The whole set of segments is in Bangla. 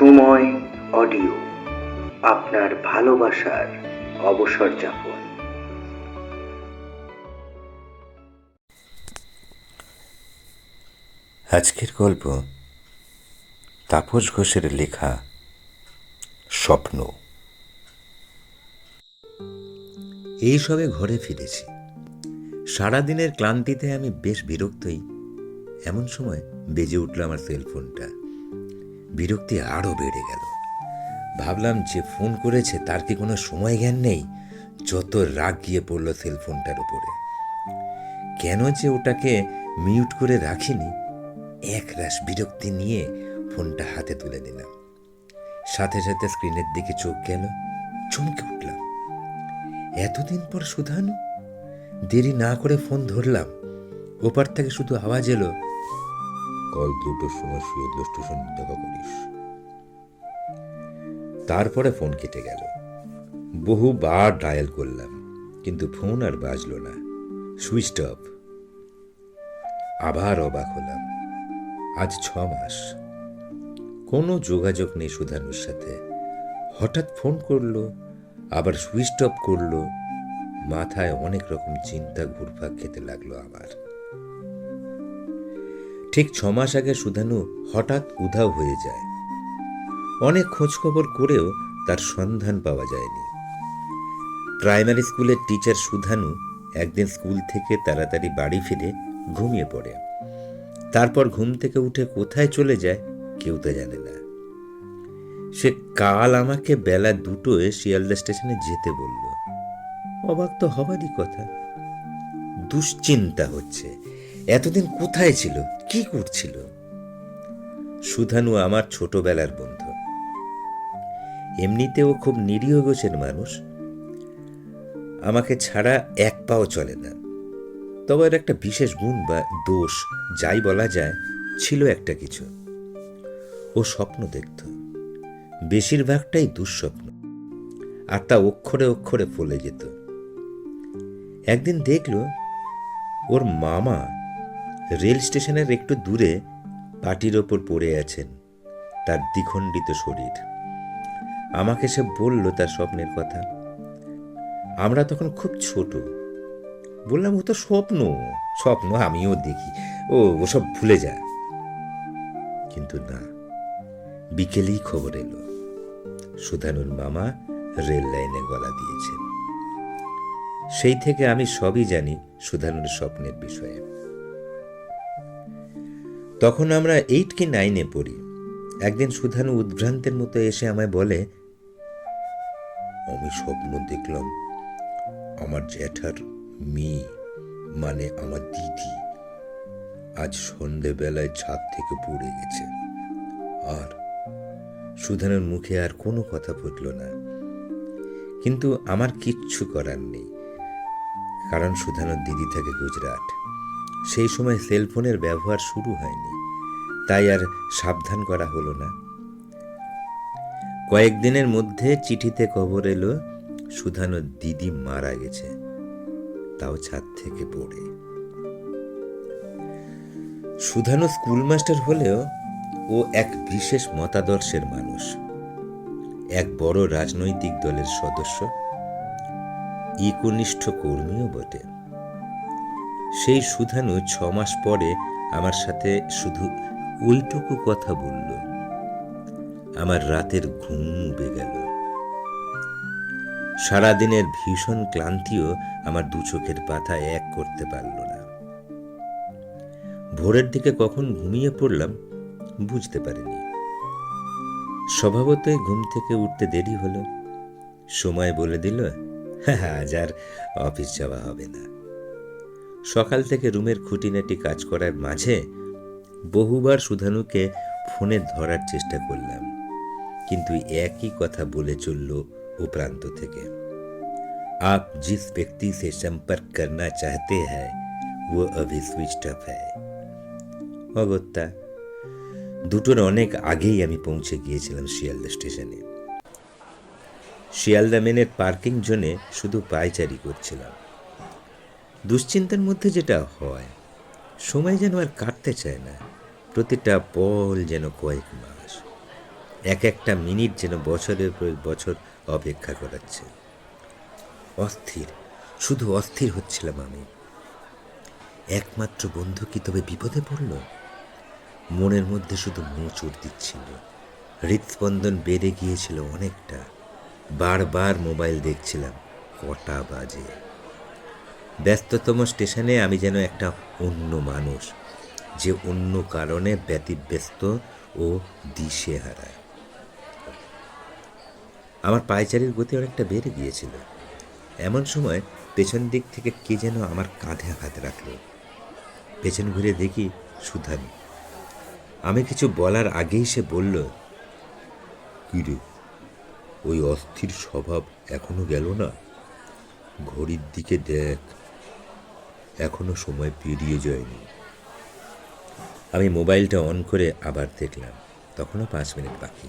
সময় অডিও আপনার ভালোবাসার অবসর যাপন। আজকের গল্প তাপস ঘোষের লেখা স্বপ্ন। এই সবে ঘরে ফিরেছি। সারাদিনের ক্লান্তিতে আমি বেশ বিরক্তই। এমন সময় বেজে উঠল আমার সেলফোনটা বিরক্তি আরও বেড়ে গেল। ভাবলাম যে ফোন করেছে তার কি কোনো সময় জ্ঞান নেই? যত রাগ গিয়ে পড়ল সেলফোনটার উপরে। কেন যে ওটাকে মিউট করে রাখিনি, এক রাশ বিরক্তি নিয়ে ফোনটা হাতে তুলে নিলাম। সাথে সাথে স্ক্রিনের দিকে চোখ গেল, চমকে উঠলাম। এতদিন পর সুধানু? দেরি না করে ফোন ধরলাম। ওপার থেকে শুধু আওয়াজ এলো কল দুটোর সময় সুয়েদ স্টেশন দেখা করিস। তারপরে ফোন কেটে গেল। বহুবার ডায়াল করলাম, কিন্তু ফোন আর বাজলো না। সুইচ অফ আবার অবাক হলাম। আজ ছ মাস। কোনো যোগাযোগ নেই সুধানুর সাথে। হঠাৎ ফোন করল, আবার সুইচ অফ করল। মাথায় অনেক রকম চিন্তা ঘুরপাক খেতে লাগল আবার ঠিক ছ মাস আগে সুধানু হঠাৎ উধাও হয়ে যায়। অনেক খোঁজখবর করেও তার সন্ধান পাওয়া যায়নি। প্রাইমারি স্কুলের টিচার সুধানু একদিন স্কুল থেকে তাড়াতাড়ি বাড়ি ফিরে ঘুমিয়ে পড়ে। তারপর ঘুম থেকে উঠে কোথায় চলে যায় কেউ তো জানে না। সে কাল আমাকে বেলা দুটোয় শিয়ালদা স্টেশনে যেতে বলল। অবাক তো হবারই কথা। দুশ্চিন্তা হচ্ছে। এতদিন কোথায় ছিল? কি করছিল? সুধানু আমার ছোটবেলার বন্ধু। এমনিতেও খুব নিরীহ গোছের মানুষ। আমাকে ছাড়া এক পাও চলে না। তবে এর একটা বিশেষ গুণ বা দোষ, যাই বলা যায়, ছিল একটা কিছু। ও স্বপ্ন দেখত। বেশিরভাগটাই দুঃস্বপ্ন। আর তা অক্ষরে অক্ষরে ফলে যেত। একদিন দেখল, ওর মামা রেল স্টেশনের একটু দূরে পাটির ওপর পড়ে আছেন তার দ্বিখণ্ডিত শরীর। আমাকে সে বলল তার স্বপ্নের কথা। আমরা তখন খুব ছোট। বললাম, ও তো স্বপ্ন স্বপ্ন আমিও দেখি। ও ওসব ভুলে যা কিন্তু না, বিকেলেই খবর এলো। সুধানুর মামা রেল লাইনে গলা দিয়েছেন। সেই থেকে আমি সবই জানি সুধানুর স্বপ্নের বিষয়ে। তখন আমরা এইট কি নাইনে পড়ি। একদিন সুধানু উদ্ভ্রান্তের মতো এসে আমায় বলে, আমি স্বপ্ন দেখলাম, আমার জ্যাঠার মেয়ে মানে আমার দিদি, আজ সন্ধেবেলায় ছাদ থেকে পড়ে গেছে। আর সুধানের মুখে আর কোনো কথা ফুটল না। কিন্তু আমার কিচ্ছু করার নেই, কারণ সুধানোর দিদি থাকে গুজরাট। সেই সময় সেলফোনের ব্যবহার শুরু হয়নি। তাই আর সাবধান করা হলো না। কয়েকদিনের মধ্যে চিঠিতে খবর এলো সুধানোর দিদি মারা গেছে। তাও ছাদ থেকে পড়ে। সুধানো স্কুল মাস্টার হলেও ও এক বিশেষ মতাদর্শের মানুষ। এক বড় রাজনৈতিক দলের সদস্য। ইকনিষ্ঠ কর্মীও বটে। সেই সুধানু ছ মাস পরে আমার সাথে শুধু ওইটুকু কথা বলল। আমার রাতের ঘুম উবে গেল। সারাদিনের ভীষণ ক্লান্তিও আমার দু চোখের পাতা এক করতে পারল না। ভোরের দিকে কখন ঘুমিয়ে পড়লাম বুঝতে পারিনি। স্বভাবতই ঘুম থেকে উঠতে দেরি হলো। সময় বলে দিল আজ আর অফিস যাওয়া হবে না। সকাল থেকে রুমের খুঁটিনাটি কাজ করার মাঝে বহুবার সুধানুকে ফোনে ধরার চেষ্টা করলাম কিন্তু একই কথা বলে চলল ও প্রান্ত থেকে आप जिस व्यक्ति से संपर्क करना चाहते हैं वो अभी स्विच অফ है অগত্যা দুটোর অনেক আগেই আমি পৌঁছে গিয়েছিলাম শিয়ালদা স্টেশনে শিয়ালদা মেনের পার্কিং জোনে শুধু পায়চারি করছিলাম দুশ্চিন্তার মধ্যে যেটা হয়, সময় যেন আর কাটতে চায় না। প্রতিটা পল যেন কয়েক মাস, এক একটা মিনিট যেন বছরের পর বছর অপেক্ষা করাচ্ছে। অস্থির, শুধু অস্থির হচ্ছিলাম আমি। একমাত্র বন্ধু কি তবে বিপদে পড়ল? মনের মধ্যে শুধু মোচড় দিচ্ছিল। হৃদস্পন্দন বেড়ে গিয়েছিল অনেকটা। বারবার মোবাইল দেখছিলাম, কটা বাজে। ব্যস্ততম স্টেশনে আমি যেন একটা অন্য মানুষ, যে অন্য কারণে ব্যতিব্যস্ত ও দিশেহারা। আমার পায়চারির গতি অনেকটা বেড়ে গিয়েছিল। এমন সময় পেছন দিক থেকে কে যেন আমার কাঁধে হাত রাখল। পেছন ঘুরে দেখি সুধান। আমি কিছু বলার আগেই সে বলল, কিরে, ওই অস্থির স্বভাব এখনও গেল না? ঘড়ির দিকে দেখ এখনও সময় পেরিয়ে যায়নি। আমি মোবাইলটা অন করে আবার দেখলাম, তখনও পাঁচ মিনিট বাকি।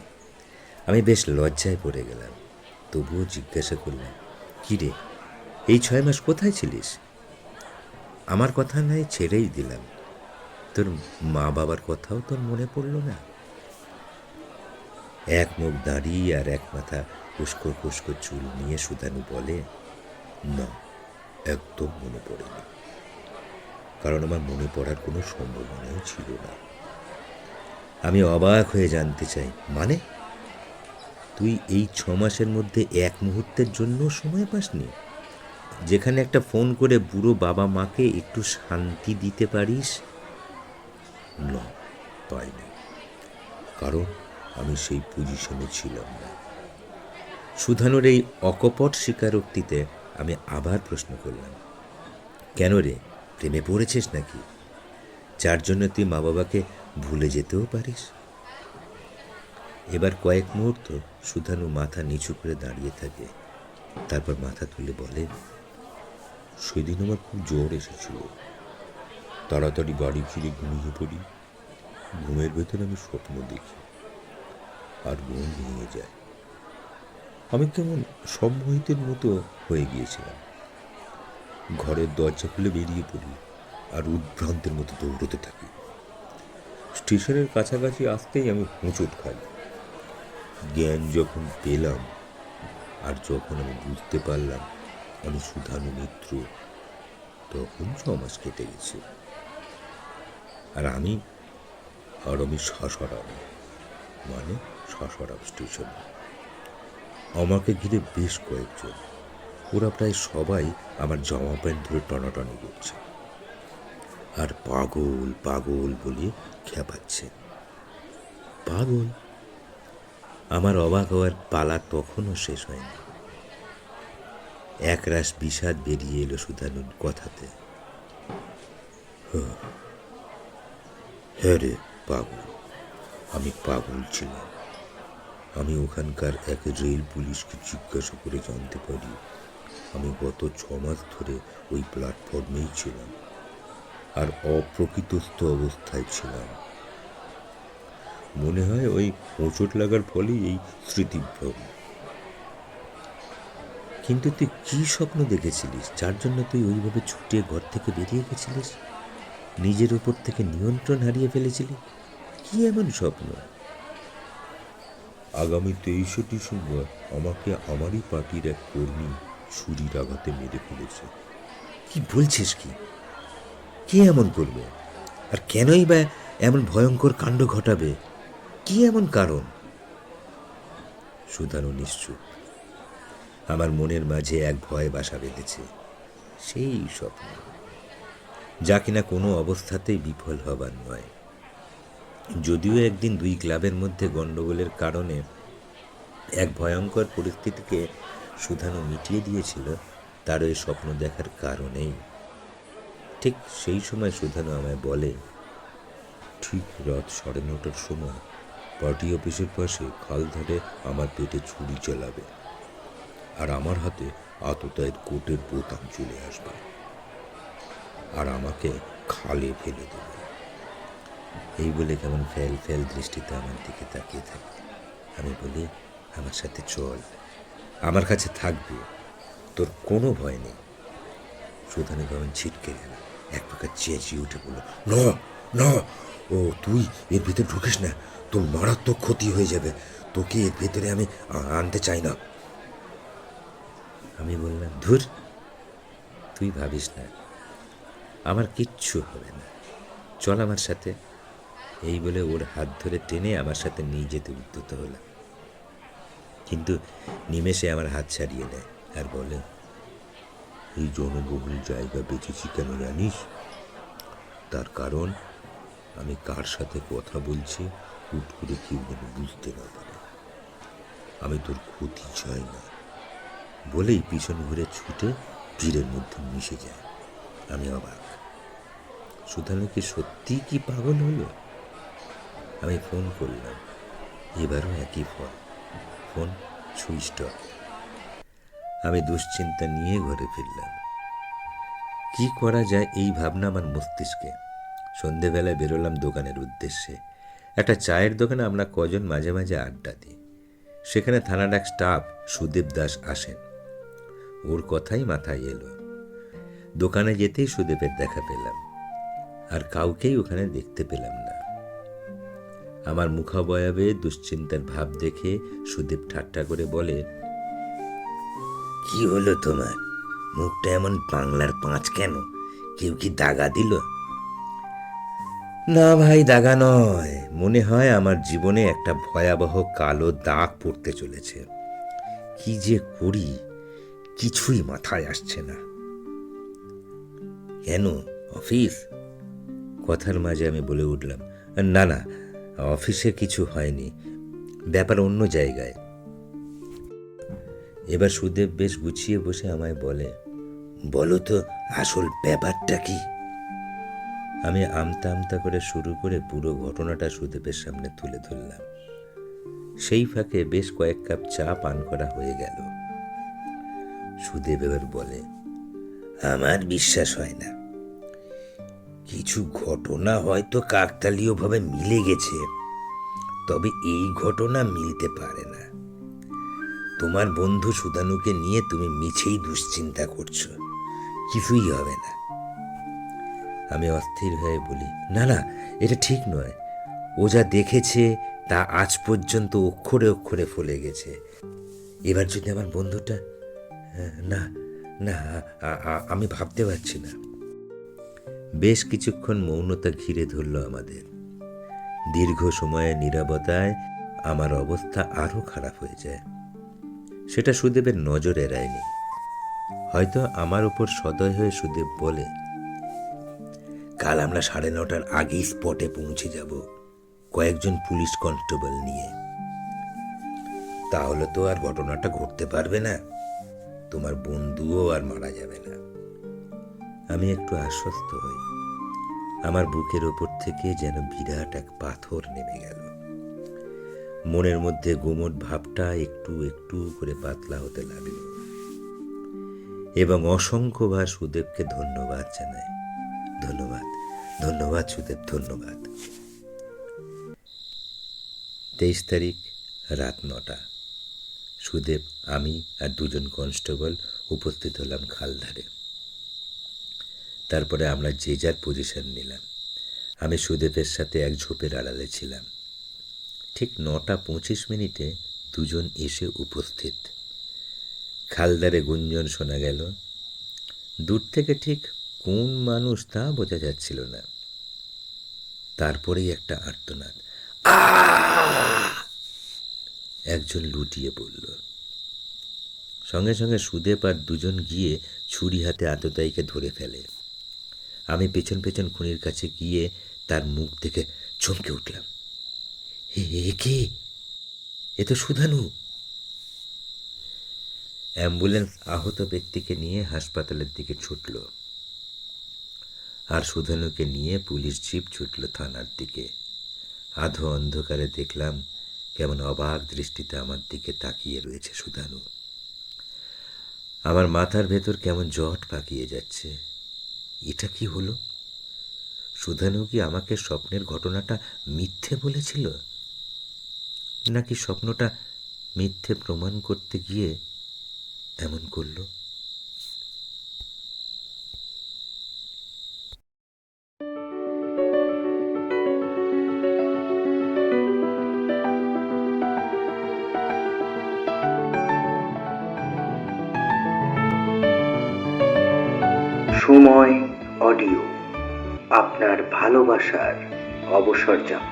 আমি বেশ লজ্জায় পড়ে গেলাম, তবুও জিজ্ঞাসা করলাম, কী রে, এই ছয় মাস কোথায় ছিলিস? আমার কথা নাই, ছেড়েই দিলাম। তোর মা বাবার কথাও তোর মনে পড়ল না? এক মুখ দাঁড়িয়ে আর এক মাথা উস্কো খুস্কো চুল নিয়ে সুদানু বলে, না, একদম মনে পড়েনি। কারণ আমার মনে পড়ার কোনো সম্ভাবনাই ছিল না। আমি অবাক হয়ে জানতে চাই মানে? তুই এই ছ মাসের মধ্যে এক মুহূর্তের জন্য সময় পাসনি? যেখানে একটা ফোন করে বুড়ো বাবা মাকে একটু শান্তি দিতে পারিস? না, পাইনি। কারণ আমি সেই পজিশনে ছিলাম না। সুধানুর এই অকপট স্বীকারোক্তিতে আমি আবার প্রশ্ন করলাম, কেন রে? প্রেমে পড়েছিস নাকি? যার জন্য তুই মা বাবাকে ভুলে যেতেও পারিস। এবার কয়েক মুহূর্ত সুধানু মাথা নিচু করে দাঁড়িয়ে থাকে। তারপর মাথা তুলে বলে, সেদিন আমার খুব জ্বর এসেছিল। তাড়াতাড়ি বাড়ি ফিরে ঘুমিয়ে পড়ি। ঘুমের ভেতর আমি স্বপ্ন দেখি। আর ঘুম ভেঙে যায়। আমি কেমন সম্মোহিতের মতো হয়ে গিয়েছিলাম। ঘরের দরজা খুলে বেরিয়ে পড়ি আর উদ্ভ্রান্তের মতো দৌড়তে থাকি। স্টেশনের কাছাকাছি আসতেই আমি হোঁচট খাই। জ্ঞান যখন পেলাম আর যখন আমি বুঝতে পারলাম আমি সুধানু মিত্র, তখন ছ মাস কেটে গেছে। আর আমি আর আমি শাসরাম মানে শাসরাম স্টেশন। আমাকে ঘিরে বেশ কয়েকজন ওরা প্রায় সবাই আমার জামা প্যান্ট ধরে টনাটনি করছে। আর পাগল পাগল বলে খেপাচ্ছে। পাগল? আমার অবাক হওয়ার পালা তখনও শেষ হয়নি। একরাশ বিষাদ বেরিয়ে এলো সুধানুর কথাতে। হ্যাঁ। হ্যাঁ রে, পাগল। আমি পাগল ছিলাম। আমি ওখানকার এক রেল পুলিশকে জিজ্ঞাসা করে জানতে পারি আমি গত ছ মাস ধরে ওই প্ল্যাটফর্মেই ছিলাম আর অপ্রকৃতস্থ অবস্থায় ছিলাম। মনে হয় ওই হোঁচট লাগার ফলেই এই স্মৃতিভ্রম। কিন্তু তুই কি স্বপ্ন দেখেছিলিস? যার জন্য তুই ওইভাবে ছুটে ঘর থেকে বেরিয়ে গেছিলিস? নিজের উপর থেকে নিয়ন্ত্রণ হারিয়ে ফেলেছিলি? কি এমন স্বপ্ন? আগামী তেইশে ডিসেম্বর আমাকে আমারই পার্টির এক কর্মী ছুরির আঘাতে মেরে ফেলেছে। কি বলছিস কি? কে এমন করবে? আর কেনই বা এমন ভয়ঙ্কর কাণ্ড ঘটাবে? কি এমন কারণ? সুধানু নিশ্চুপ। আমার মনের মাঝে এক ভয় বাসা বেঁধেছে। সেই স্বপ্ন। যা কিনা কোনো অবস্থাতেই বিফল হবার নয়। যদিও একদিন দুই ক্লাবের মধ্যে গণ্ডগোলের কারণে এক ভয়ঙ্কর পরিস্থিতিকে সুধানু মিটিয়ে দিয়েছিল তার ওই স্বপ্ন দেখার কারণেই। ঠিক সেই সময় সুধানু আমায় বলে, ঠিক রাত সাড়ে নটার সময় পার্টি অফিসের পাশে খাল ধরে আমার পেটে ছুরি চালাবে আর আমার হাতে আততায়ের কোটের বোতাম চলে আসবে আর আমাকে খালে ফেলে দেবে। এই বলে কেমন ফেল ফেল দৃষ্টিতে আমার দিকে তাকিয়ে থাকে। আমি বলি, আমার সাথে চল। আমার কাছে থাকবে। তোর কোনো ভয় নেই। সুধানি কেমন ছিটকে গেল। এক প্রকার চেঁচিয়ে উঠে বলল, ন, না, ও তুই এর ভিতরে ঢুকিস না। তোর মারাত্মক ক্ষতি হয়ে যাবে। তোকে এর ভেতরে আমি আনতে চাই না। আমি বললাম, ধুর, তুই ভাবিস না। আমার কিচ্ছু হবে না। চল আমার সাথে। এই বলে ওর হাত ধরে টেনে আমার সাথে নিয়ে যেতে উদ্যত হলাম। কিন্তু নিমেষে আমার হাত ছাড়িয়ে দেয় আর বলে, এই জনবহুল জায়গা বেঁচেছি কেন জানিস? তার কারণ আমি কার সাথে কথা বলছি হুট করে কেউ যেন বুঝতে না পারে। আমি তোর ক্ষতি চাই না। বলেই পিছন ঘুরে ছুটে ভিড়ের মধ্যে মিশে যায়। আমি অবাক সুধানু কি সত্যি কি পাগল হলো? আমি ফোন করলাম, এবারও একই ফোন। ফোন সুইচ অফ আমি দুশ্চিন্তা নিয়ে ঘরে ফিরলাম। কি করা যায় এই ভাবনা আমার মস্তিষ্কে। সন্ধেবেলায় বেরোলাম দোকানের উদ্দেশ্যে। একটা চায়ের দোকানে আমরা কজন মাঝে মাঝে আড্ডা দিই। সেখানে থানার এক স্টাফ সুদেব দাস আসেন। ওর কথাই মাথায় এলো। দোকানে যেতেই সুদেবের দেখা পেলাম। আর কাউকেই ওখানে দেখতে পেলাম না। আমার মুখাবয়াবে দুশ্চিন্তার ভাব দেখে সুদীপ ঠাট্টা করে বলে, কি হলো তোমার? মুখটা এমন বাংলার পাঁচ কেন? কেউ কি দাগা দিল? না ভাই, দাগা নয়। মনে হয় আমার জীবনে একটা ভয়াবহ কালো দাগ পড়তে চলেছে। কি যে করি, কিছুই মাথায় আসছে না। কেন? অফিস? কথার মাঝে আমি বলে উঠলাম, না না অফিসে কিছু হয়নি, ব্যাপার অন্য জায়গায়। এবার সুদেব বেশ গুছিয়ে বসে আমায় বলে, বলো তো, আসল ব্যাপারটা কি? আমি আমতা আমতা করে শুরু করে পুরো ঘটনাটা সুদেবের সামনে তুলে ধরলাম। সেই ফাঁকে বেশ কয়েক কাপ চা পান করা হয়ে গেল। সুদেব এবার বলে, আমার বিশ্বাস হয় না। কিছু ঘটনা হয়তো কাকতালীয়ভাবে মিলে গেছে, তবে এই ঘটনা মিলতে পারে না। তোমার বন্ধু সুদানুকে নিয়ে তুমি মিছেই দুশ্চিন্তা করছ, কিছুই হবে না। আমি অস্থির হয়ে বলি, না না, এটা ঠিক নয়। ও যা দেখেছে তা আজ পর্যন্ত অক্ষরে অক্ষরে ফলে গেছে। এবার যদি আমার বন্ধুটা না না আ- আমি ভাবতে পারছি না। বেশ কিছুক্ষণ মৌনতা ঘিরে ধরল আমাদের। দীর্ঘ সময়ের নিরবতায় আমার অবস্থা আরও খারাপ হয়ে যায়। সেটা সুদেবের নজর এড়ায়নি। হয়তো আমার উপর সদয় হয়ে সুদেব বলে, কাল আমরা সাড়ে নটার আগেই স্পটে পৌঁছে যাব, কয়েকজন পুলিশ কনস্টেবল নিয়ে। তাহলে তো আর ঘটনাটা ঘটতে পারবে না। তোমার বন্ধুও আর মারা যাবে না। আমি একটু আশ্বস্ত হই। আমার বুকের ওপর থেকে যেন বিরাট এক পাথর নেমে গেল। মনের মধ্যে গোমট ভাবটা একটু একটু করে পাতলা হতে লাগল। এবং অসংখ্যবার সুদেবকে ধন্যবাদ জানাই। ধন্যবাদ ধন্যবাদ সুদেব, ধন্যবাদ। তেইশ তারিখ, রাত নটা। সুদেব, আমি আর দুজন কনস্টেবল উপস্থিত হলাম খালধারে। তারপরে আমরা যে যার পজিশন নিলাম। আমি সুদেবের সাথে এক ঝোপের আড়ালে ছিলাম। ঠিক নটা পঁচিশ মিনিটে দুজন এসে উপস্থিত। খালদারে গুঞ্জন শোনা গেল, দূর থেকে ঠিক কোন মানুষ তা বোঝা যাচ্ছিল না। তারপরেই একটা আর্তনাদ। একজন লুটিয়ে পড়ল সঙ্গে সঙ্গে সুদেব আর দুজন গিয়ে ছুরি হাতে আততায়ীকে ধরে ফেলে। আমি পেছন পেছন খুনির কাছে গিয়ে তার মুখ দেখে চমকে উঠলাম। "এ কে? এ তো সুধানু। অ্যাম্বুলেন্স আহত ব্যক্তিকে নিয়ে হাসপাতালের দিকে ছুটল। আর সুধানুকে নিয়ে পুলিশ জিপ ছুটল থানার দিকে। আধো অন্ধকারে দেখলাম কেমন অবাক দৃষ্টিতে আমার দিকে তাকিয়ে রয়েছে সুধানু। আমার মাথার ভেতর কেমন জট পাকিয়ে যাচ্ছে। এটা কি হলো? সুধানু কি আমাকে স্বপ্নের ঘটনাটা মিথ্যে বলেছিল? নাকি স্বপ্নটা মিথ্যে প্রমাণ করতে গিয়ে এমন করল? ভালোবাসার অবসর যাপন।